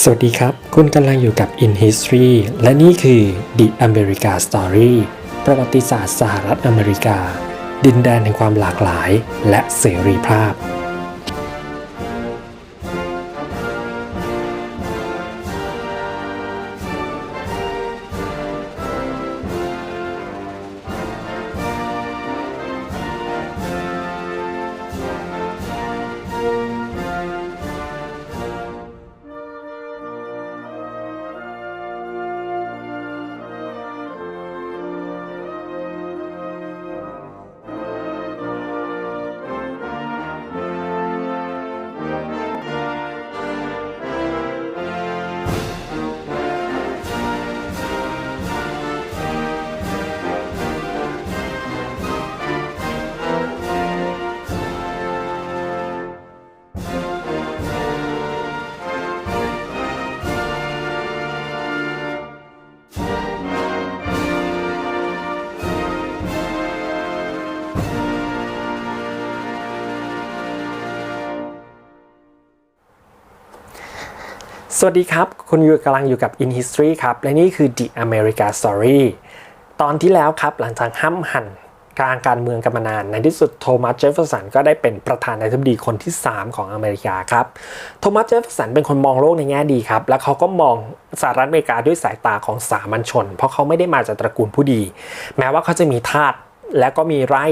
สวัสดีครับ คุณกำลังอยู่กับ In History และนี่คือ The America Story ประวัติศาสตร์สหรัฐอเมริกา ดินแดนแห่งความหลากหลายและเสรีภาพ สวัสดีครับ คุณอยู่กำลังอยู่กับ In History ครับ และนี่คือ The America Story ตอนที่แล้วครับ หลังจากห้ำหั่นกลางการเมืองกันมานาน ในที่สุดโทมัสเจฟเฟอร์สันก็ได้เป็นประธานาธิบดีคนที่ 3 ของอเมริกาครับ โทมัสเจฟเฟอร์สันเป็นคนมองโลกในแง่ดีครับ และเขาก็มองสหรัฐอเมริกาด้วยสายตาของสามัญชน เพราะเขาไม่ได้มาจากตระกูลผู้ดี แม้ว่าเขาจะมีทาสและก็มีไร่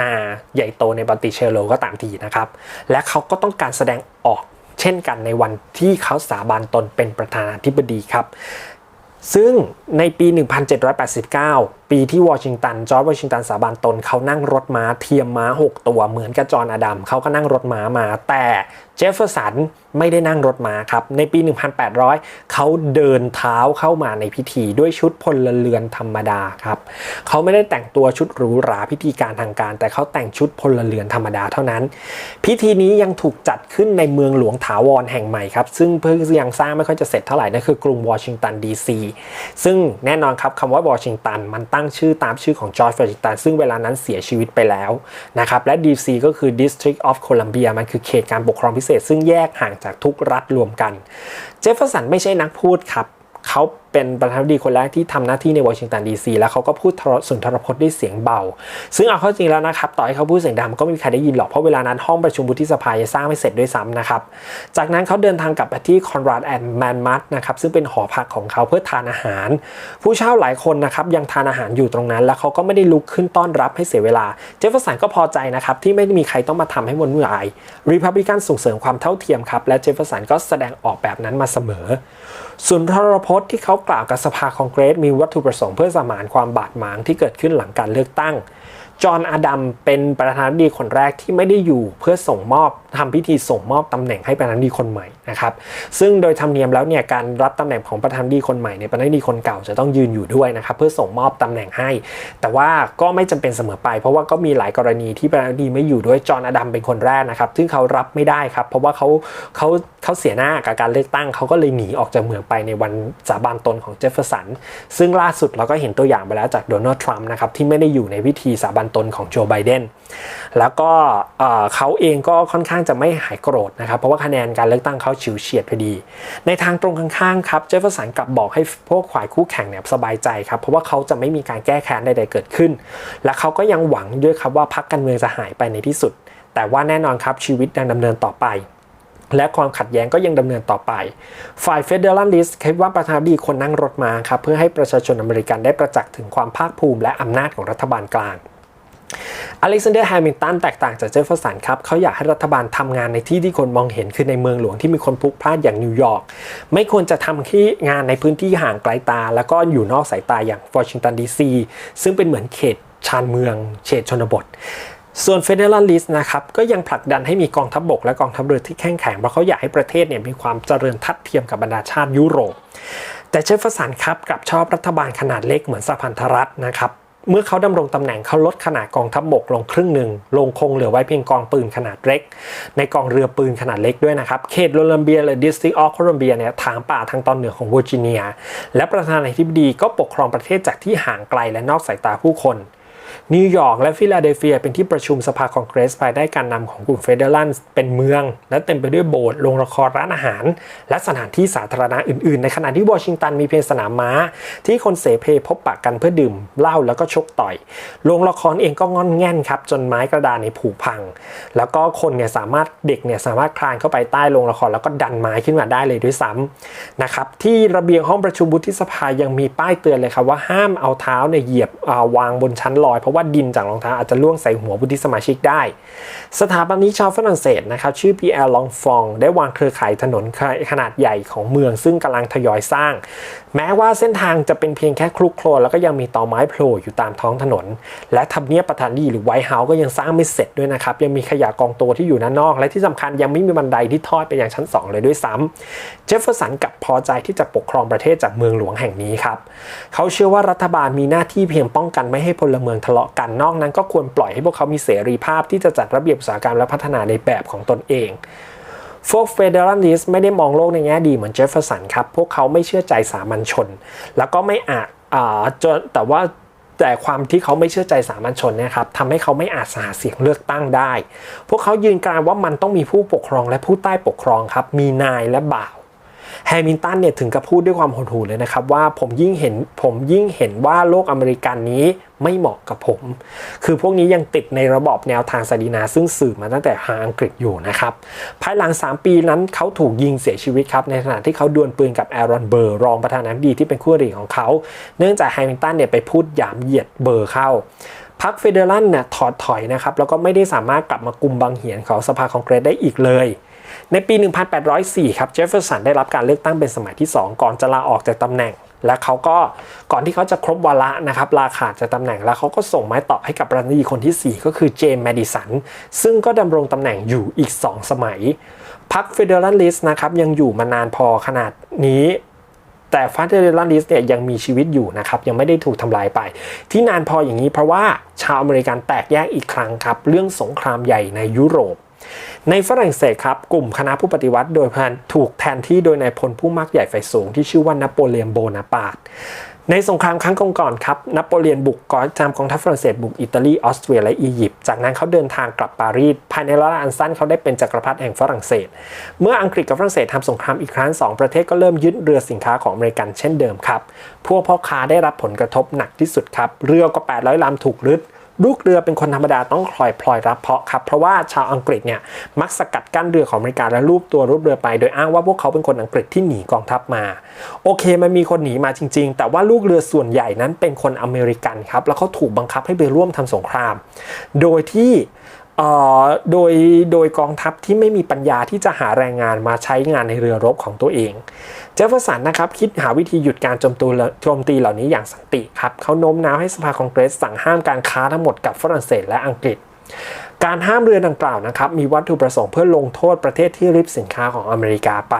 นาใหญ่โตในบัลติเชโลก็ตามทีนะครับ และเขาก็ต้องการแสดงออก เช่นกันในวันที่เขาสาบานตนเป็นประธานาธิบดีครับ ซึ่งในปี 1789 ปีที่วอชิงตันจอร์จวอชิงตันสาบานตนเขานั่งรถม้าเทียมม้า 6 ตัวเหมือนกับจอห์นอดัมเขาก็นั่งรถม้ามา แต่เจฟเฟอร์สันไม่ได้นั่งรถม้าครับ ในปี 1800 เขาเดินเท้าเข้ามาในพิธีด้วยชุดพลเรือนธรรมดาครับเขาไม่ได้แต่งตัวชุดหรูหราพิธีการทางการ แต่เขาแต่งชุดพลเรือนธรรมดาเท่านั้น พิธีนี้ยังถูกจัดขึ้นในเมืองหลวงถาวรแห่งใหม่ครับ ซึ่งเพิ่งยังสร้างไม่ค่อยจะเสร็จเท่าไหร่นั่นคือกรุงวอชิงตันดีซีซึ่งแน่นอนครับคำว่าวอชิงตันมันตั้งั้งชื่อตามชื่อของจอร์จวอชิงตันซึ่งเวลานั้นเสียชีวิตไปแล้วนะครับและ DC ก็คือ District of Columbia มันคือเขตการปกครองพิเศษ ซึ่งแยกห่างจากทุกรัฐรวมกัน เจฟเฟอร์สันไม่ใช่นักพูดครับเขาเป็นประธานาธิบดีคนแรกที่ทำหน้าที่ในวอชิงตันดีซีแล้วเขาก็พูดสุนทรพจน์ด้วยเสียงเบา ซึ่งเอาเข้าจริงแล้วนะครับต่อให้เขาพูดเสียงดังก็ไม่มีใครได้ยินหรอกเพราะเวลานั้นห้องประชุมวุฒิสภายังสร้างไม่เสร็จด้วยซ้ำนะครับจากนั้นเขาเดินทางกลับไปที่คอนราดแอนด์แมนมัตนะครับซึ่งเป็นหอพักของเขาเพื่อทานอาหาร ผู้เช่าหลายคนนะครับยังทานอาหารอยู่ตรงนั้น แล้วเขาก็ไม่ได้ลุกขึ้นต้อนรับให้เสียเวลา เจฟเฟอร์สันก็พอใจนะครับที่ไม่มีใครต้องมาทำให้วุ่นวายรีพับลิกันส่งเสริมความเท่าเทียมครับและเจฟเฟอร์สันก็แสดงออกแบบนั้นมาเสมอสุนทรพจน์ที่เขากล่าวกับสภาคองเกรสมีวัตถุประสงค์เพื่อสมานความบาดหมางที่เกิดขึ้นหลังการเลือกตั้ง จอห์นอดัมเป็นประธานาธิบดีคนแรกที่ไม่ได้อยู่เพื่อส่งมอบทำพิธีส่งมอบตำแหน่งให้ประธานาธิบดีคนใหม่นะครับซึ่งโดยธรรมเนียมแล้วเนี่ยการรับตำแหน่งของประธานาธิบดีคนใหม่เนี่ยประธานาธิบดีคนเก่าจะต้องยืนอยู่ด้วยนะครับเพื่อส่งมอบตำแหน่งให้ แต่ว่าก็ไม่จำเป็นเสมอไป เพราะว่าก็มีหลายกรณีที่ประธานาธิบดีไม่อยู่ด้วยจอห์นอดัมเป็นคนแรกนะครับซึ่งเขารับไม่ได้ครับเพราะว่าเขาเขาเขาเสียหน้ากับการเลือกตั้งเขาก็เลยหนีออกจากเมืองไปในวันสาบานตนของเจฟเฟอร์สันซึ่งล่าสุดเราก็เห็นตัวอย่างไปแล้วจากโดนัลด์ทรัมป์นะครับที่ไม่ได้อยู่ในพิธีสาบานตนของโจไบเดนแล้วก็เขาเองก็ค่อนข้างจะไม่หายโกรธนะครับ เพราะว่าคะแนนการเลือกตั้งเขาฉิวเฉียดพอดี ในทางตรงข้างๆครับเจฟเฟอร์สันกลับบอกให้พวกฝ่ายคู่แข่งเนี่ยสบายใจครับ เพราะว่าเขาจะไม่มีการแก้แค้นใดๆเกิดขึ้น และเขาก็ยังหวังด้วยครับว่าพรรคการเมืองจะหายไปในที่สุด แต่ว่าแน่นอนครับชีวิตยังดำเนินต่อไปและความขัดแย้งก็ยังดำเนินต่อไป ฝ่ายเฟเดอรัลลิสคิดว่าประธานาธิบดีคนนั่งรถมาครับเพื่อให้ประชาชนอเมริกันได้ประจักษ์ถึงความภาคภูมิและอำนาจของรัฐบาลกลาง อเล็กซานเดอร์แฮมิลตันแตกต่างจากเจฟเฟอร์สันครับเขาอยากให้รัฐบาลทำงานในที่ที่คนมองเห็นคือในเมืองหลวงที่มีคนพลุกพล่านอย่างนิวยอร์กไม่ควรจะทำที่งานในพื้นที่ห่างไกลตา แล้วก็อยู่นอกสายตาอย่างวอชิงตันดีซีซึ่งเป็นเหมือนเขตชานเมืองเขตชนบทส่วน Federalist นะครับก็ยังผลักดันให้มีกองทัพบบกและกองทัพเรือที่แข็งแกร่งเพราะเขาอยากให้ประเทศเนี่ยมีความเจริญทัดเทียมกับบรรดาชาติยุโรป แต่เชฟเฟอร์สันครับกับชอบรัฐบาลขนาดเล็กเหมือนสหพันธรัฐนะครับ เมื่อเขาดำรงตำแหน่งเขาลดขนาดกองทัพบบกลงครึ่งหนึ่งลงคงเหลือไว้เพียงกองปืนขนาดเล็ก ในกองเรือปืนขนาดเล็กด้วยนะครับ เขตโคลัมเบียหรือดิสติกออฟโคลอมเบียเนี่ยทางป่าทางตอนเหนือของเวอร์จิเนีย และประธานาธิบดีก็ปกครองประเทศจากที่ห่างไกลและนอกสายตาผู้คน นิวยอร์กและฟิลาเดลเฟียเป็นที่ประชุมสภาคองเกรสภายใต้การนำของกลุ่มเฟเดรัลเป็นเมือง และเต็มไปด้วยโบสถ์โรงละครร้านอาหาร และสถานที่สาธารณะอื่นๆ ในขณะที่วอชิงตันมีเพียงสนามม้า ที่คนเสเพพบปะกันเพื่อดื่มเหล้าแล้วก็ชกต่อย โรงละครเองก็งอนแง่นครับจนไม้กระดานในผุพัง แล้วก็คนเนี่ยสามารถเด็กเนี่ยสามารถคลานเข้าไปใต้โรงละครแล้วก็ดันไม้ขึ้นมาได้เลยด้วยซ้ำนะครับที่ระเบียงห้องประชุมวุฒิสภายังมีป้ายเตือนเลยครับว่าห้ามเอาเท้าเนี่ยเหยียบาวางบนชั้นลอยเพราะว่าดินจากรองเท้าอาจจะล่วงใส่หัววุฒิสมาชิกได้ สถาปนิกชาวฝรั่งเศสนะครับชื่อพีแอลลองฟองได้วางเครือข่ายถนนขนาดใหญ่ของเมือง ซึ่งกำลังทยอยสร้าง แม้ว่าเส้นทางจะเป็นเพียงแค่คลุกโคลนแล้วก็ยังมีตอไม้โผล่อยู่ตามท้องถนน และทำเนียบประธานดีหรือไวท์เฮาส์ก็ยังสร้างไม่เสร็จด้วยนะครับยังมีขยะกองตัวที่อยู่ด้านนอก และที่สำคัญยังไม่มีบันไดที่ทอดไปยังชั้น 2 เลยด้วยซ้ำเจฟเฟอร์สันกลับพอใจที่จะปกครองประเทศจากเมืองหลวงแห่งนี้ครับเขาเชื่อว่ารัฐบาลมีหน้าที่เพียงป้องกันไม่ให้พลเมืองทะเลาะกันนอกนั้นก็ควรปล่อยให้พวกเขามีเสรีภาพที่จะจัดระเบียบอุตสาหกรรมและพัฒนาในแบบของตนเองพวกเฟเดรัลิสไม่ได้มองโลกในแง่ดีเหมือนเจฟเฟอร์สันครับ พวกเขาไม่เชื่อใจสามัญชน แล้วก็ไม่อาจอ่าจนแต่ว่าแต่ความที่เขาไม่เชื่อใจสามัญชนนะครับทำให้เขาไม่อาจหาเสียงเลือกตั้งได้ พวกเขายืนกรานว่ามันต้องมีผู้ปกครองและผู้ใต้ปกครองครับ มีนายและบ่าว แฮมิลตันเนี่ยถึงกับพูดด้วยความหดหู่เลยนะครับว่าผมยิ่งเห็นผมยิ่งเห็นว่าโลกอเมริกันนี้ไม่เหมาะกับผม คือพวกนี้ยังติดในระบอบแนวทางศาสนาซึ่งสืบมาตั้งแต่ทางอังกฤษอยู่นะครับ ภายหลัง 3 ปีนั้นเขาถูกยิงเสียชีวิตครับ ในขณะที่เขาดวลปืนกับแอรอนเบอร์ รองประธานาธิบดีที่เป็นคู่อริของเขา เนื่องจากแฮมิลตันเนี่ยไปพูดหยามเหยียดเบอร์เข้าพรรคเฟเดรัลเนี่ยถอดถอยนะครับ แล้วก็ไม่ได้สามารถกลับมากุมบังเหียนของสภาคองเกรสได้อีกเลย ในปี 1804 ครับเจฟเฟอร์สันได้รับการเลือกตั้งเป็นสมัยที่ 2 ก่อนจะลาออกจากตำแหน่ง และเขาก็ก่อนที่เขาจะครบวาระนะครับลาขาดจากตำแหน่งแล้วเขาก็ส่งไม้ต่อให้กับประธานาธิบดีคนที่ 4 ก็คือเจมส์แมดิสัน ซึ่งก็ดำรงตำแหน่งอยู่อีก 2 สมัยพรรคเฟเดรัลลิสต์นะครับยังอยู่มานานพอขนาดนี้แต่ฟาเดเรลันดิสเนี่ยยังมีชีวิตอยู่นะครับยังไม่ได้ถูกทำลายไป ที่นานพออย่างนี้เพราะว่าชาวอเมริกันแตกแยกอีกครั้งครับ เรื่องสงครามใหญ่ในยุโรป ในฝรั่งเศสครับกลุ่มคณะผู้ปฏิวัติโดยพันถูกแทนที่โดยนายพลผู้มากใหญ่ไฟสูงที่ชื่อว่านโปเลียนโบนาปาร์ตในสงครามครั้งก่อนๆครับนโปเลียนบุกกองทำกองทัพฝรั่งเศสบุกอิตาลีออสเตรียและอียิปต์จากนั้นเขาเดินทางกลับปารีสภายในระยะอันสั้นเขาได้เป็นจักรพรรดิแห่งฝรั่งเศส เมื่ออังกฤษกับฝรั่งเศสทำสงครามอีกครั้งสองประเทศก็เริ่มยึดเรือสินค้าของอเมริกันเช่นเดิมครับ พวกพ่อค้าได้รับผลกระทบหนักที่สุดครับ เรือกว่า 800ลำถูกรึด ลูกเรือเป็นคนธรรมดาต้องคอยพลอยรับเพาะครับเพราะว่าชาวอังกฤษเนี่ยมักสกัดกั้นเรือของอเมริกาและรูปตัวรูปเรือไปโดยอ้างว่าพวกเขาเป็นคนอังกฤษที่หนีกองทัพมา โอเคมันมีคนหนีมาจริง ๆ แต่ว่าลูกเรือส่วนใหญ่นั้นเป็นคนอเมริกันครับแล้วเขาถูกบังคับให้ไปร่วมทำสงคราม โดยที่ โดยโดยกองทัพที่ไม่มีปัญญาที่จะหาแรงงานมาใช้งานในเรือรบของตัวเอง เจฟเฟอร์สันนะครับคิดหาวิธีหยุดการโจมตีโจมตีเหล่านี้อย่างสันติครับเขาโน้มน้าวให้สภาคองเกรสสั่งห้ามการค้าทั้งหมดกับฝรั่งเศสและอังกฤษ การห้ามเรือดังกล่าวนะครับมีวัตถุประสงค์เพื่อลงโทษประเทศที่ริบสินค้าของอเมริกาไป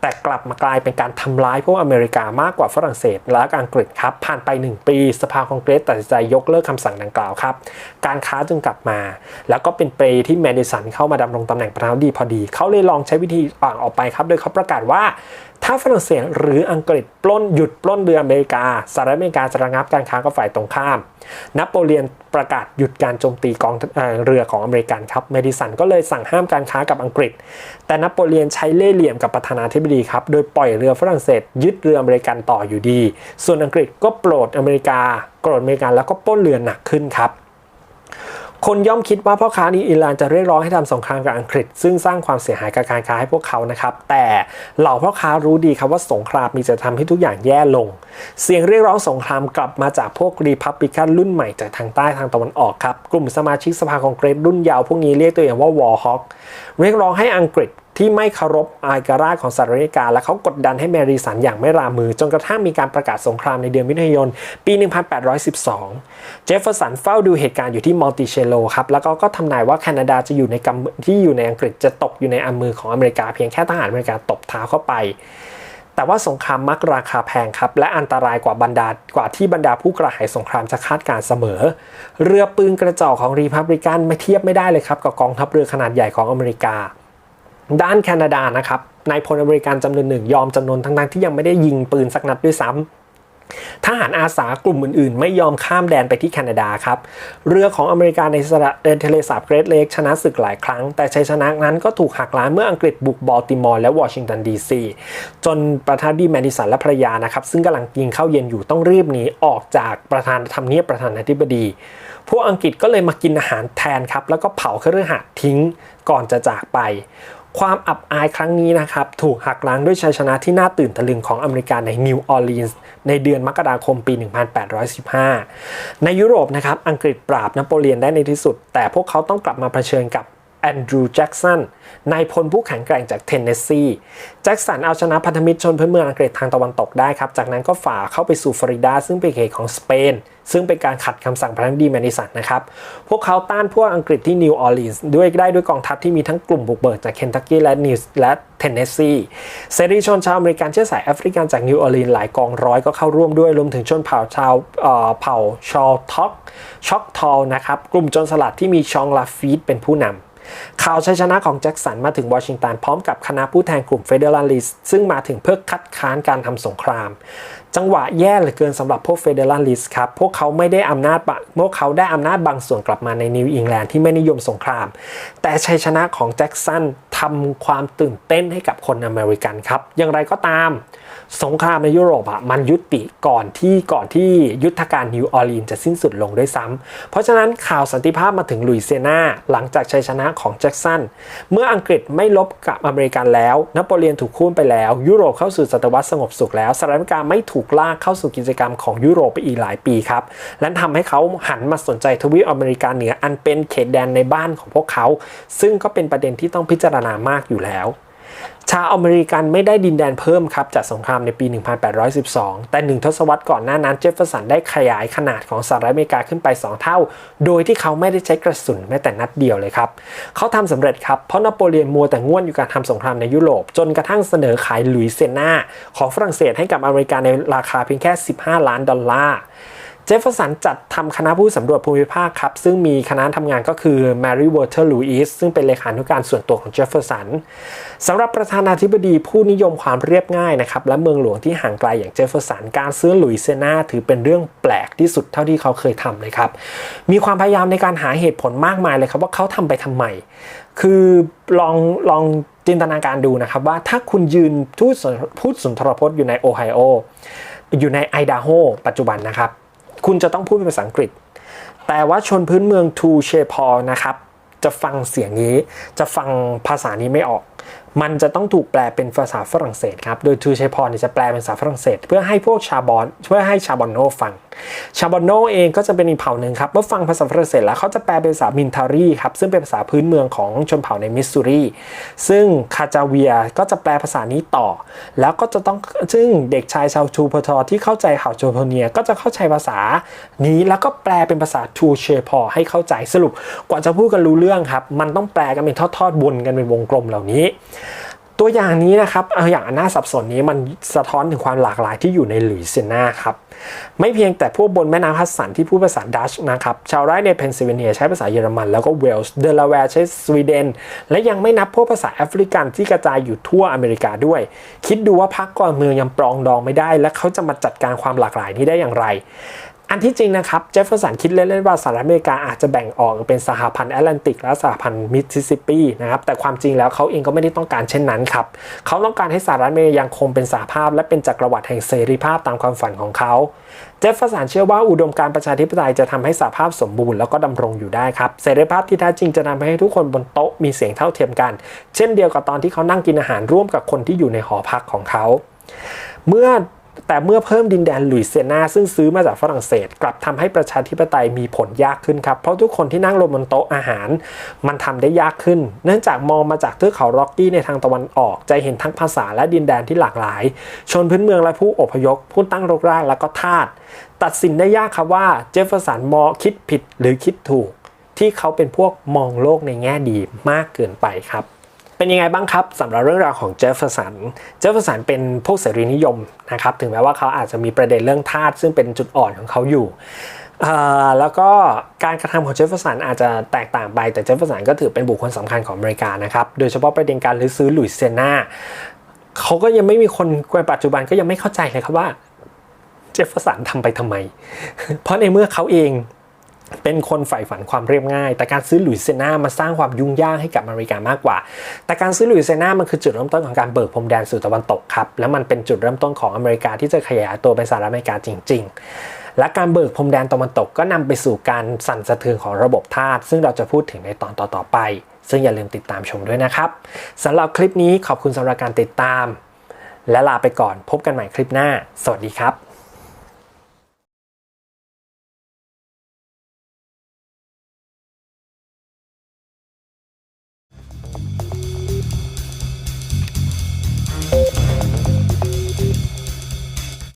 แต่กลับมากลายเป็นการทำร้ายพวกอเมริกามากกว่าฝรั่งเศส และอังกฤษครับผ่านไป 1 ปี สภาคองเกรสตัดสินใจยกเลิกคำสั่งดังกล่าวครับการค้าจึงกลับมา แล้วก็เป็นปีที่แมดิสันเข้ามาดำรงตำแหน่งประธานาธิบดีพอดี เขาเลยลองใช้วิธีอ่างออกไปครับโดยเขาประกาศว่า ถ้าฝรั่งเศสหรืออังกฤษปล้นหยุดปล้นเรืออเมริกาสหรัฐอเมริกาจะระงับการค้ากับฝ่ายตรงข้าม นโปเลียนประกาศหยุดการโจมตีกองเอเรือของอเมริกันครับเมดิสันก็เลยสั่งห้ามการค้ากับอังกฤษ แต่นโปเลียนใช้เล่ห์เหลี่ยมกับประธานาธิบดีครับโดยปล่อยเรือฝรั่งเศสยึดเรืออเมริกันต่ออยู่ดี ส่วนอังกฤษก็โปรดอเมริกาโกรธอเมริกันแล้วก็ปล้นเรือหนักขึ้นครับ คนย่อมคิดว่าพ่อค้าในอิหร่านจะเรียกร้องให้ทำสงครามกับอังกฤษ ซึ่งสร้างความเสียหายกับการค้าให้พวกเขานะครับ แต่เหล่าพ่อค้ารู้ดีครับว่าสงครามมีจะทำให้ทุกอย่างแย่ลง เสียงเรียกร้องสงครามกลับมาจากพวกรีพับลิกันรุ่นใหม่จากทางใต้ทางตะวันออกครับ กลุ่มสมาชิกสภาคองเกรสรุ่นยาวพวกนี้เรียกตัวเองว่าวอร์ฮอคเรียกร้องให้อังกฤษ ที่ไม่เคารพอายการาของสหรัฐอเมริกา และเขากดดันให้แมรีสันอย่างไม่รามือ จนกระทั่งมีการประกาศสงครามในเดือนมิถุนายน ปี 1812 เจฟเฟอร์สันเฝ้าดูเหตุการณ์อยู่ที่มอลติเชโลครับ แล้วก็ก็ทำนายว่าแคนาดาจะอยู่ในกำที่อยู่ในอังกฤษจะตกอยู่ในอมือของอเมริกา เพียงแค่ทหารอเมริกาตบเท้าเข้าไปแต่ว่าสงครามมักราคาแพงครับ และอันตรายกว่าบรรดากว่าที่บรรดาผู้กระหายสงครามจะคาดการเสมอ เรือปืนกระจอกของรีพับลิกันไม่เทียบไม่ได้เลยครับกับกองทัพเรือขนาดใหญ่ของอเมริกา ด้านแคนาดานะครับนายพลอเมริกันจำนวนหนึ่งยอมจำนวนทั้งๆที่ยังไม่ได้ยิงปืนสักนัดด้วยซ้ำทหารอาสากลุ่มอื่นๆ ไม่ยอมข้ามแดนไปที่แคนาดาครับ เรือของอเมริกาในทะเลสาบเกรทเลกชนะศึกหลายครั้ง แต่ชัยชนะนั้นก็ถูกหักล้างเมื่ออังกฤษบุกบอลติมอร์และวอชิงตันดีซีจนประธานดีแมดิสันและภรรยานะครับซึ่งกำลังยิงเข้าเย็นอยู่ต้องรีบหนีออกจากประธานทำเนียบประธานาธิบดีพวกอังกฤษก็เลยมากินอาหารแทนครับแล้วก็เผาเครือข่ายทิ้งก่อนจะจากไป ความอับอายครั้งนี้นะครับถูกหักล้างด้วยชัยชนะที่น่าตื่นตะลึงของอเมริกาในนิวออร์ลีนส์ในเดือนมกราคมปี 1815 ในยุโรปนะครับอังกฤษปราบนโปเลียนได้ในที่สุด แต่พวกเขาต้องกลับมาเผชิญกับ แอนดรูว์แจ็กสันนายพลผู้แข็งแกร่งจากเทนเนสซีแจ็กสันเอาชนะพันธมิตรชนพื้นเมืองอังกฤษทางตะวันตกได้ครับ จากนั้นก็ฝ่าเข้าไปสู่ฟลอริดา ซึ่งเป็นเขตของสเปน ซึ่งเป็นการขัดคำสั่งพระนดีแมนิสันนะครับ พวกเขาต้านพวกอังกฤษที่นิวออร์ลีนส์ด้วยได้ด้วยกองทัพที่มีทั้งกลุ่มบุกเบิกจากเคนทักกี้และนิวและเทนเนสซีเสรีชนชาวอเมริกันเชื้อสายแอฟริกันจากนิวออร์ลีนส์หลายกองร้อยก็เข้าร่วมด้วยรวมถึงชนเผ่าชาวเผ่าชอลท็อกช็อกทอลนะครับกลุ่มจรสลัดที่มีชองลาฟีดเป็นผู้นำ ข่าวชัยชนะของแจ็คสันมาถึงวอชิงตันพร้อมกับคณะผู้แทนกลุ่มเฟเดรัลิสต์ซึ่งมาถึงเพื่อคัดค้านการทำสงคราม จังหวะแย่เหลือเกินสำหรับพวกเฟเดรัลิสต์ครับ พวกเขาไม่ได้อำนาจพวกเขาได้อำนาจบางส่วนกลับมาในนิวอิงแลนด์ที่ไม่นิยมสงคราม แต่ชัยชนะของแจ็คสันทำความตื่นเต้นให้กับคนอเมริกันครับ อย่างไรก็ตาม สงครามในยุโรปอะมันยุติก่อนที่ก่อนที่ยุทธการนิวออร์ลีนจะสิ้นสุดลงด้วยซ้ำเพราะฉะนั้นข่าวสันติภาพมาถึงลุยเซียนาหลังจากชัยชนะของแจ็คสันเมื่ออังกฤษไม่ลบกับอเมริกันแล้วนโปเลียนถูกคุ้นไปแล้ว ยุโรปเข้าสู่ศตวรรษสงบสุขแล้วสหรัฐอเมริกาไม่ถูกลากเข้าสู่กิจกรรมของยุโรปไปอีกหลายปีครับและทำให้เขาหันมาสนใจทวีปอเมริกาเหนืออันเป็นเขตแดนในบ้านของพวกเขา ซึ่งก็เป็นประเด็นที่ต้องพิจารณามากอยู่แล้ว ชาวอเมริกันไม่ได้ดินแดนเพิ่มครับจากสงครามในปี 1812 แต่หนึ่งทศวรรษก่อนหน้านั้นเจฟเฟอร์สันได้ขยายขนาดของสหรัฐอเมริกาขึ้นไป 2 เท่า โดยที่เขาไม่ได้ใช้กระสุนแม้แต่นัดเดียวเลยครับ เขาทำสำเร็จครับ เพราะนโปเลียนมัวแต่ง่วนอยู่การทำสงครามในยุโรป จนกระทั่งเสนอขายลุยเซนาของฝรั่งเศสให้กับอเมริกาในราคาเพียงแค่ 15 ล้านดอลลาร์ จฟเฟอร์สันจัดทำคณะผู้สำรวจภูมิภาคครับ ซึ่งมีคณะทำงานก็คือ Mary Walter Lewis ซึ่งเป็นเลขานุการส่วนตัวของเจฟเฟอร์สันสำหรับประธานาธิบดีผู้นิยมความเรียบง่ายนะครับ และเมืองหลวงที่ห่างไกลอย่างเจฟเฟอร์สัน การซื้อหลุยเซนาถือเป็นเรื่องแปลกที่สุดเท่าที่เขาเคยทำเลยครับ มีความพยายามในการหาเหตุผลมากมายเลยครับว่าเขาทำไปทำไม คือลองลองจินตนาการดูนะครับว่าถ้าคุณยืนพูดสุนทรพจน์อยู่ในโอไฮโออยู่ในไอดาโฮปัจจุบันนะครับ คุณจะต้องพูดเป็นภาษาอังกฤษ แต่ว่าชนพื้นเมืองทูเชพอนะครับ จะฟังเสียงนี้ จะฟังภาษานี้ไม่ออก มันจะต้องถูกแปลเป็นภาษาฝรั่งเศสครับ โดยทูเชพอนจะแปลเป็นภาษาฝรั่งเศส เพื่อให้พวกชาบอนเพื่อให้ชาบอนโนฟัง ชาบอนโนเองก็จะเป็นอีกเผ่าหนึ่งครับ เมื่อฟังภาษาฝรั่งเศสแล้วเขาจะแปลเป็นภาษามินทารีครับ ซึ่งเป็นภาษาพื้นเมืองของชนเผ่าในมิสซูรี ซึ่งคาจาเวียก็จะแปลภาษานี้ต่อ แล้วก็จะต้อง ซึ่งเด็กชายชาวทูพทอที่เข้าใจเผ่าวโจโพเนียก็จะเข้าใจภาษานี้ แล้วก็แปลเป็นภาษาทูเชพอให้เข้าใจสรุป กว่าจะพูดกันรู้เรื่องครับ มันต้องแปลกันเป็นทอดๆวนกันเป็นวงกลมเหล่านี้ตัวอย่างนี้นะครับเอาอย่างน่าสับสนนี้มันสะท้อนถึงความหลากหลายที่อยู่ในหลุยเซียนาครับไม่เพียงแต่พวกบนแม่น้ำฮัสสันที่พูดภาษาดัชนะครับชาวไร่ในเพนซิลเวเนียใช้ภาษาเยอรมันแล้วก็เวลส์เดลาแวร์ใช้สวีเดน และยังไม่นับพวกภาษาแอฟริกันที่กระจายอยู่ทั่วอเมริกาด้วย คิดดูว่าพรรคก่อนเมืองยังปรองดองไม่ได้ และเขาจะมาจัดการความหลากหลายนี้ได้อย่างไร อันที่จริงนะครับเจฟเฟอร์สันคิดเล่นๆว่าสหรัฐอเมริกาอาจจะแบ่งออกเป็นสหพันธ์แอตแลนติกและสหพันธ์มิสซิสซิปปีนะครับแต่ความจริงแล้วเขาเองก็ไม่ได้ต้องการเช่นนั้นครับเขาต้องการให้สหรัฐอเมริกายังคงเป็นสหภาพ และเป็นจักรวรรดิแห่งเสรีภาพตามความฝันของเขาเจฟเฟอร์สันเชื่อว่าอุดมการประชาธิปไตยจะทำให้สหภาพสมบูรณ์แล้วก็ดำรงอยู่ได้ครับเสรีภาพที่แท้จริงจะทำให้ทุกคนบนโต๊ะมีเสียงเท่าเทียมกัน เช่นเดียวกับตอนที่เขานั่งกินอาหารร่วมกับคนที่อยู่ในหอพักของเขา เมื่อ แต่เมื่อเพิ่มดินแดนลุยเซียนาซึ่งซื้อมาจากฝรั่งเศส กลับทำให้ประชาธิปไตยมีผลยากขึ้นครับ เพราะทุกคนที่นั่งลงบนโต๊ะอาหาร มันทำได้ยากขึ้น เนื่องจากมองมาจากเทือกเขาร็อกกี้ในทางตะวันออก จะเห็นทั้งภาษาและดินแดนที่หลากหลาย ชนพื้นเมืองและผู้อพยพผู้ตั้งรกรากและก็ทาสตัดสินได้ยากครับว่าเจฟเฟอร์สันมอคิดผิดหรือคิดถูก ที่เขาเป็นพวกมองโลกในแง่ดีมากเกินไปครับ เป็นยังไงบ้างครับสำหรับเรื่องราวของเจฟเฟอร์สัน เจฟเฟอร์สันเป็นพวกเสรีนิยมนะครับ ถึงแม้ว่าเขาอาจจะมีประเด็นเรื่องทาสซึ่งเป็นจุดอ่อนของเขาอยู่ แล้วก็การกระทำของเจฟเฟอร์สันอาจจะแตกต่างไป แต่เจฟเฟอร์สันก็ถือเป็นบุคคลสำคัญของอเมริกานะครับ โดยเฉพาะประเด็นการซื้อหลุยเซนาเขาก็ยังไม่มีคนในปัจจุบันก็ยังไม่เข้าใจเลยครับว่าเจฟเฟอร์สันทำไปทำไม เพราะในเมื่อเขาเอง เป็นคนใฝ่ฝันความเรียบง่าย แต่การซื้อหลุยเซนามาสร้างความยุ่งยากให้กับอเมริกามากกว่า แต่การซื้อหลุยเซนามันคือจุดเริ่มต้นของการเบิกพรมแดนสู่ตะวันตกครับ และมันเป็นจุดเริ่มต้นของอเมริกาที่จะขยายตัวไปสหรัฐอเมริกาจริง ๆและการเบิกพรมแดนตะวันตกก็นำไปสู่การสั่นสะเทือนของระบบทาสซึ่งเราจะพูดถึงในตอนต่อๆไป ซึ่งอย่าลืมติดตามชมด้วยนะครับสำหรับคลิปนี้ขอบคุณสำหรับการติดตาม และลาไปก่อนพบกันใหม่คลิปหน้า สวัสดีครับ